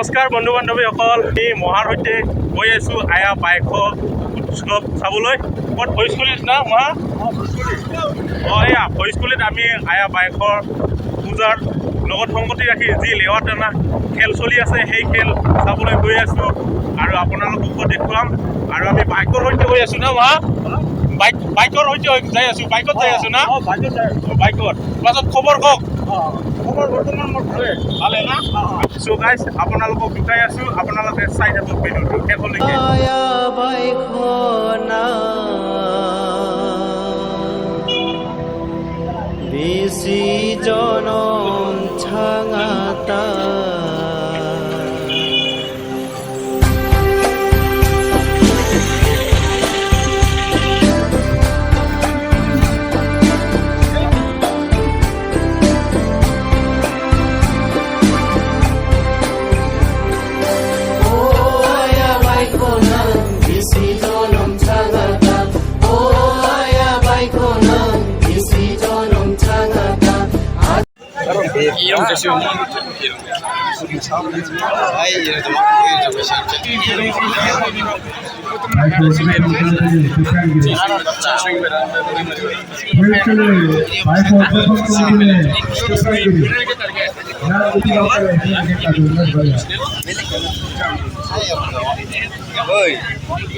নমস্কাৰ বন্ধু বান্ধৱীসকল আমি মহাৰ সৈতে গৈ আছোঁ আয়া বাইক উৎসৱ চাবলৈ। ক'ত ভৈজকুলিত না মহা? অঁ এয়া ভৈজকুলিত আমি আয়া বাইকৰ পূজাৰ লগত সংগতি ৰাখি যি লেৱা টানা খেল চলি আছে সেই খেল চাবলৈ গৈ আছোঁ। আৰু আপোনালোককো দেখুৱাম। আৰু আমি বাইকৰ সৈতে গৈ আছোঁ না মহা? বাইকৰ সৈতে যাই আছোঁ বাইকত যাই আছোঁ না? অঁ বাইকত পাছত খবৰ কওক। অঁ খবৰ বৰ্তমান মোৰ ভালে ভালে না? চ' গাইজ আপোনালোকক জোকাই আছোঁ আপোনালোকে চাই থাকক ভিডিঅ'টো। শেষলৈকে বেশি জনম ছাঙাতা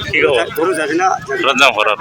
কি খবৰ গৰু যাবি না ঘৰত যাম ঘৰত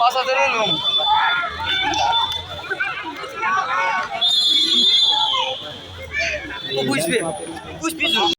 পাঁচ হাজার লোন বুঝবে বুঝবি